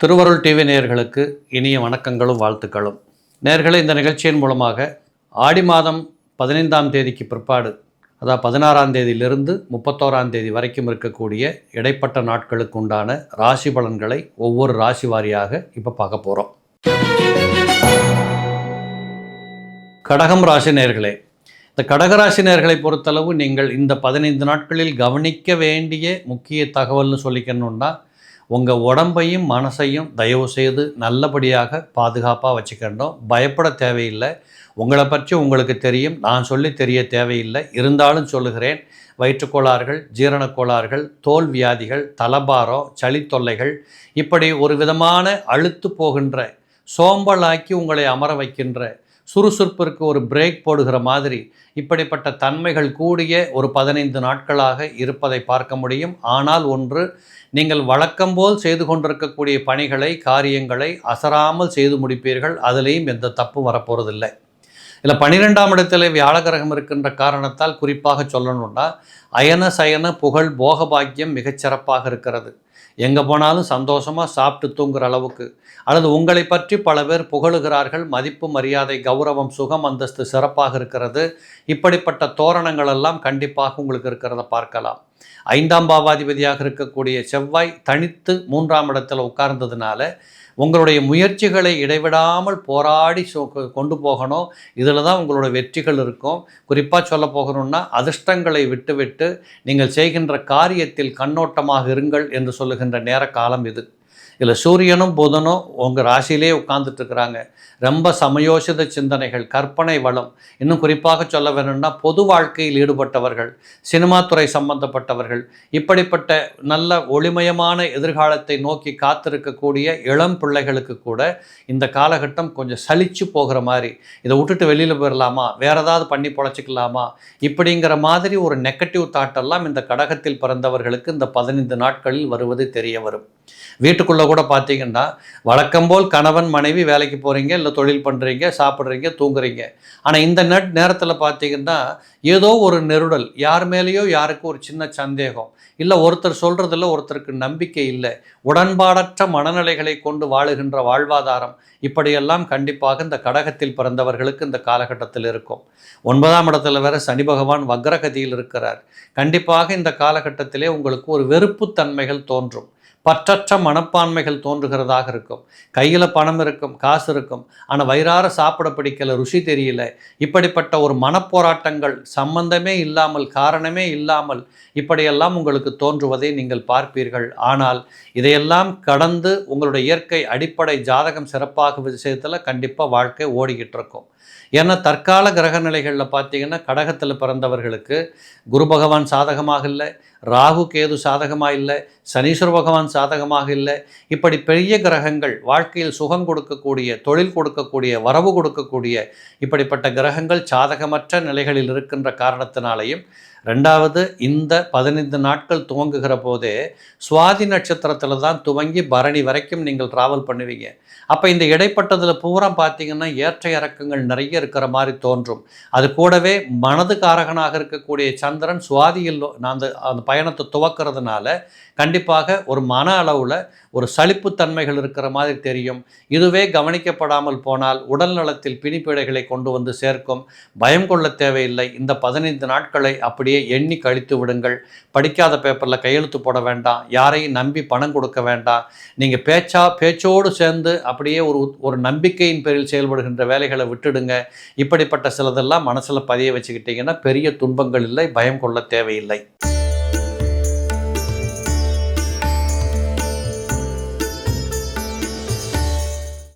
திருவருள் டிவி நேயர்களுக்கு இனிய வணக்கங்களும் வாழ்த்துக்களும். நேர்களை இந்த நிகழ்ச்சியின் மூலமாக ஆடி மாதம் பதினைந்தாம் தேதிக்கு பிற்பாடு அதாவது பதினாறாம் தேதியிலிருந்து முப்பத்தோராம் தேதி வரைக்கும் இருக்கக்கூடிய இடைப்பட்ட நாட்களுக்கு உண்டான ராசி பலன்களை ஒவ்வொரு ராசி வாரியாக இப்போ பார்க்க போகிறோம் கடகம் ராசி நேர்களே இந்த கடகராசி நேர்களை பொறுத்தளவு நீங்கள் இந்த பதினைந்து நாட்களில் கவனிக்க வேண்டிய முக்கிய தகவல்னு சொல்லிக்கணுன்னா உங்கள் உடம்பையும் மனசையும் தயவு செய்து நல்லபடியாக பாதுகாப்பாக வச்சுக்கணும். பயப்பட தேவையில்லை. உங்களை பற்றி உங்களுக்கு தெரியும். நான் சொல்லி தெரிய தேவையில்லை. இருந்தாலும் சொல்லுகிறேன். வயிற்றுக்கோளாறுகள் ஜீரணக்கோளாறுகள் தோல் வியாதிகள் தலபாரம் சளி தொல்லைகள் இப்படி ஒரு விதமான அழுத்து போகின்ற சோம்பலாக்கி உங்களை அமர வைக்கின்ற சுறுசுறுப்பிற்கு ஒரு பிரேக் போடுகிற மாதிரி இப்படிப்பட்ட தன்மைகள் கூடிய ஒரு பதினைந்து நாட்களாக இருப்பதை பார்க்க முடியும். ஆனால் ஒன்று நீங்கள் வழக்கம்போல் செய்து கொண்டிருக்கக்கூடிய பணிகளை காரியங்களை அசராமல் செய்து முடிப்பீர்கள். அதிலேயும் எந்த தப்பும் வரப்போகிறதில்லை இதில் பனிரெண்டாம் இடத்துல வியாழகிரகம் இருக்கின்ற காரணத்தால் குறிப்பாக சொல்லணும்னா அயன சயன புகழ் போகபாக்கியம் மிகச்சிறப்பாக இருக்கிறது. எங்கே போனாலும் சந்தோஷமாக சாப்பிட்டு தூங்குற அளவுக்கு. அல்லது உங்களை பற்றி பல பேர் புகழுகிறார்கள் மதிப்பு மரியாதை கௌரவம் சுகம் அந்தஸ்து சிறப்பாக இருக்கிறது. இப்படிப்பட்ட தோரணங்கள் எல்லாம் கண்டிப்பாக உங்களுக்கு இருக்கிறத பார்க்கலாம். ஐந்தாம் பாவாதிபதியாக இருக்கக்கூடிய செவ்வாய் தனித்து மூன்றாம் இடத்துல உட்கார்ந்ததுனால உங்களுடைய முயற்சிகளை இடைவிடாமல் போராடி கொண்டு போகணும். இதில் தான் உங்களோட வெற்றிகள் இருக்கும். குறிப்பாக சொல்ல போகணும்னா அதிர்ஷ்டங்களை விட்டுவிட்டு நீங்கள் செய்கின்ற காரியத்தில் கண்ணோட்டமாக இருங்கள் என்று சொல்லுகின்ற நேர காலம் இது. இதில் சூரியனும் புதனும் உங்கள் ராசியிலே உட்கார்ந்துட்டு இருக்கிறாங்க ரொம்ப சமயோசித சிந்தனைகள் கற்பனை வளம். இன்னும் குறிப்பாக சொல்ல வேணும்னா பொது வாழ்க்கையில் ஈடுபட்டவர்கள் சினிமா துறை சம்பந்தப்பட்டவர்கள் இப்படிப்பட்ட நல்ல ஒளிமயமான எதிர்காலத்தை நோக்கி காத்திருக்கக்கூடிய இளம் பிள்ளைகளுக்கு கூட இந்த காலகட்டம் கொஞ்சம் சலிச்சு போகிற மாதிரி இதை விட்டுட்டு வெளியில் போயிடலாமா வேற ஏதாவது பண்ணி பொழைச்சிக்கலாமா? இப்படிங்கிற மாதிரி ஒரு நெகட்டிவ் தாட்டெல்லாம் இந்த கடகத்தில் பிறந்தவர்களுக்கு இந்த பதினைந்து நாட்களில் வருவது தெரிய வரும். வீட்டுக்குள்ளே கூட பார்த்தீங்கன்னா வழக்கம்போல் கணவன் மனைவி வேலைக்கு போகிறீங்க இல்லை தொழில் பண்ணுறீங்க சாப்பிட்றீங்க தூங்குறீங்க. ஆனால் இந்த நெட் நேரத்தில் பார்த்தீங்கன்னா ஏதோ ஒரு நெருடல் யார் மேலேயோ யாருக்கும் ஒரு சின்ன சந்தேகம் இல்லை ஒருத்தர் சொல்கிறதுல ஒருத்தருக்கு நம்பிக்கை இல்லை உடன்பாடற்ற மனநிலைகளை கொண்டு வாழுகின்ற வாழ்வாதாரம் இப்படியெல்லாம் கண்டிப்பாக இந்த கடகத்தில் பிறந்தவர்களுக்கு இந்த காலகட்டத்தில் இருக்கும். ஒன்பதாம் இடத்துல வேற சனி பகவான் வக்ரகதியில் இருக்கிறார். கண்டிப்பாக இந்த காலகட்டத்திலே உங்களுக்கு ஒரு வெறுப்புத்தன்மைகள் தோன்றும். பற்றற்ற மனப்பான்மைகள் தோன்றுகிறதாக இருக்கும். கையில் பணம் இருக்கும் காசு இருக்கும். ஆனால் வயிறார சாப்பிட பிடிக்கல ருசி தெரியல. இப்படிப்பட்ட ஒரு மனப்போராட்டங்கள் சம்பந்தமே இல்லாமல் காரணமே இல்லாமல் இப்படியெல்லாம் உங்களுக்கு தோன்றுவதை நீங்கள் பார்ப்பீர்கள். ஆனால் இதையெல்லாம் கடந்து உங்களுடைய இயற்கை அடிப்படை ஜாதகம் சிறப்பாக விஷயத்தில் கண்டிப்பாக வாழ்க்கை ஓடிக்கிட்டு இருக்கும். ஏன்னா தற்கால கிரக நிலைகளில் பார்த்தீங்கன்னா கடகத்தில் பிறந்தவர்களுக்கு குரு பகவான் சாதகமாக இல்லை. ராகு கேது சாதகமாக இல்லை சனீஸ்வர பகவான் சாதகமாக இல்லை. இப்படி பெரிய கிரகங்கள் வாழ்க்கையில் சுகம் கொடுக்கக்கூடிய தொழில் கொடுக்கக்கூடிய வரவு கொடுக்கக்கூடிய இப்படிப்பட்ட கிரகங்கள் சாதகமற்ற நிலைகளில் இருக்கின்ற காரணத்தினாலேயும் ரெண்டாவது இந்த பதினைந்து நாட்கள் துவங்குகிற போதே சுவாதி நட்சத்திரத்தில் தான் துவங்கி பரணி வரைக்கும் நீங்கள் ட்ராவல் பண்ணுவீங்க. அப்போ இந்த இடைப்பட்டதில் பூரா பார்த்தீங்கன்னா ஏற்ற இறக்கங்கள் நிறைய இருக்கிற மாதிரி தோன்றும். அது கூடவே மனது காரகனாக இருக்கக்கூடிய சந்திரன் சுவாதியில் அந்த அந்த பயணத்தை துவக்கிறதுனால கண்டிப்பாக ஒரு மன அளவில் ஒரு சலிப்புத்தன்மைகள் இருக்கிற மாதிரி தெரியும். இதுவே கவனிக்கப்படாமல் போனால் உடல் நலத்தில் பிணிப்பிடைகளை கொண்டு வந்து சேர்க்கும். பயம் கொள்ள தேவையில்லை. இந்த பதினைந்து நாட்களை அப்படியே எண்ணி கழித்து விடுங்கள். படிக்காத பேப்பரில் கையெழுத்து போட வேண்டாம். யாரையும் நம்பி பணம் கொடுக்க வேண்டாம். நீங்கள் பேச்சா பேச்சோடு சேர்ந்து அப்படியே ஒரு ஒரு நம்பிக்கையின் பேரில் செயல்படுகின்ற வேலைகளை விட்டுடுங்க. இப்படிப்பட்ட சிலதெல்லாம் மனசில் பதிய வச்சுக்கிட்டிங்கன்னா பெரிய துன்பங்கள் இல்லை பயம் கொள்ள தேவையில்லை.